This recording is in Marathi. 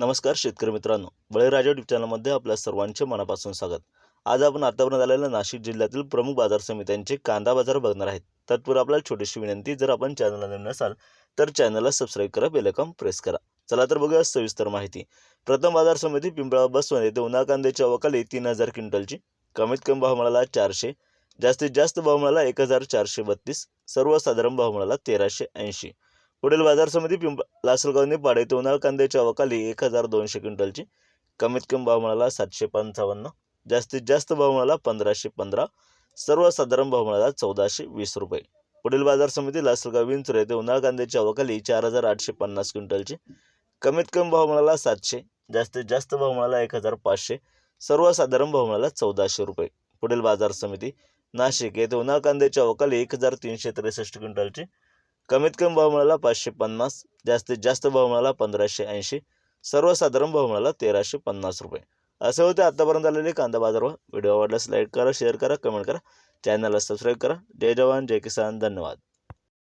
नमस्कार शेतकरी मित्रांनो. बळीराजा युट्यूब चॅनलमध्ये आपल्या सर्वांचे मनापासून स्वागत. आज आपण आतापर्यंत आलेल्या नाशिक जिल्ह्यातील प्रमुख बाजार समित्यांचे कांदा बाजार बघणार आहेत. तत्पूर्वी आपल्याला छोटीशी विनंती जर आपण चॅनलला नवीन नसाल तर चॅनलला सबस्क्राईब करा बेलकॉम प्रेस करा. चला तर बघूया सविस्तर माहिती. प्रथम बाजार समिती पिंपळा बसवण येथे उन्हा कांद्याची अवकाली तीन हजार क्विंटलची कमीत कमी भाव मिळाला चारशे जास्तीत जास्त भाव मिळाला एक हजार चारशे बत्तीस सर्वसाधारण भाव मिळाला तेराशे ऐंशी. पुढील बाजार समिती पिंप लासलगाव निपाड उन्हाळ कांद्याची अवकाली एक हजार दोनशे क्विंटलची. कमीत कमी भाव मिळाला सातशे पंचावन्न. जास्तीत जास्त भाव मिळाला पंधराशे पंधरा. सर्वसाधारण भाव मिळाला चौदाशे वीस रुपये. पुढील बाजार समिती लासलगाव विंचूर येथे उन्हाळ कांद्याची अवकाली चार हजार आठशे पन्नास क्विंटलची. कमीत कमी भाव मिळाला सातशे. जास्तीत जास्त भाव मिळाला एक हजार पाचशे. सर्वसाधारण भाव मिळाला चौदाशे रुपये. पुढील बाजार समिती नाशिक येथे उन्हाळ कांद्याची अवकाली एक हजार तीनशे त्रेसष्ट क्विंटलची. कमीत कमी भाव मिळाला पाचशे पन्नास जास्तीत जास्त भाव मिळाला पंधराशे ऐंशी सर्वसाधारण भाव मिळाला तेराशे पन्नास रुपये. असे होते आत्तापर्यंत आलेले कांदा बाजारभाव व्हिडिओ आवडल्यास लाईक करा शेअर करा कमेंट करा चॅनलला सबस्क्राईब करा. जय जवान जय किसान धन्यवाद.